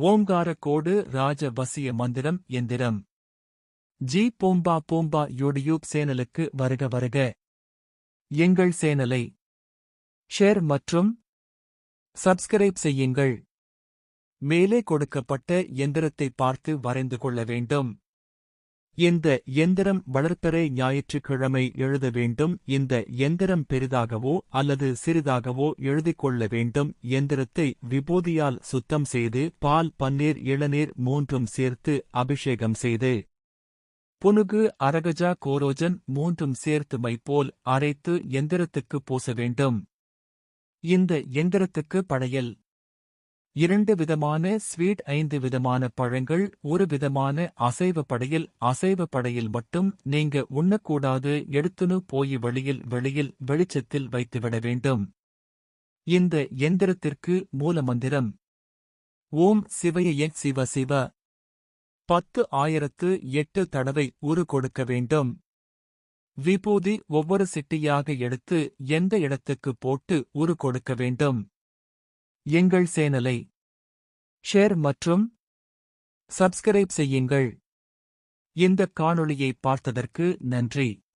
ஓங்கார கோடு ராஜ வசிய மந்திரம் எந்திரம். ஜி பூம்பா பூம்பா யூடியூப் சேனலுக்கு வருக வருக. எங்கள் சேனலை ஷேர் மற்றும் சப்ஸ்கிரைப் செய்யுங்கள். மேலே கொடுக்கப்பட்ட எந்திரத்தை பார்த்து வரைந்து கொள்ள வேண்டும். இந்த எந்திரம் வளர்ப்பறை ஞாயிற்றுக்கிழமை எழுத வேண்டும். இந்த எந்திரம் பெரிதாகவோ அல்லது சிறிதாகவோ எழுதிக் கொள்ள வேண்டும். எந்திரத்தை விபூதியால் சுத்தம் செய்து பால் பன்னீர் இளநீர் மூன்றும் சேர்த்து அபிஷேகம் செய்து புனுகு அரகஜா கோரோஜன் மூன்றும் சேர்த்து மைப்போல் அரைத்து எந்திரத்துக்கு பூச வேண்டும். இந்த எந்திரத்துக்கு படையல் இரண்டு விதமான ஸ்வீட் ஐந்து விதமான பழங்கள் ஒரு விதமான அசைவ படையில். அசைவ படையில் மட்டும் நீங்க உண்ணக்கூடாது. எடுத்துனு போய் வெளியில் வெளியில் வெளிச்சத்தில் வைத்துவிட வேண்டும். இந்த எந்திரத்திற்கு மூலமந்திரம் ஓம் சிவய சிவ சிவ. பத்து ஆயிரத்து எட்டு தடவை உரு கொடுக்க வேண்டும். விபூதி ஒவ்வொரு சிட்டியாக எடுத்து எந்த இடத்துக்கு போட்டு உரு கொடுக்க வேண்டும். எங்கள் சேனலை ஷேர் மற்றும் சப்ஸ்கிரைப் செய்யுங்கள். இந்த காணொளியை பார்த்ததற்கு நன்றி.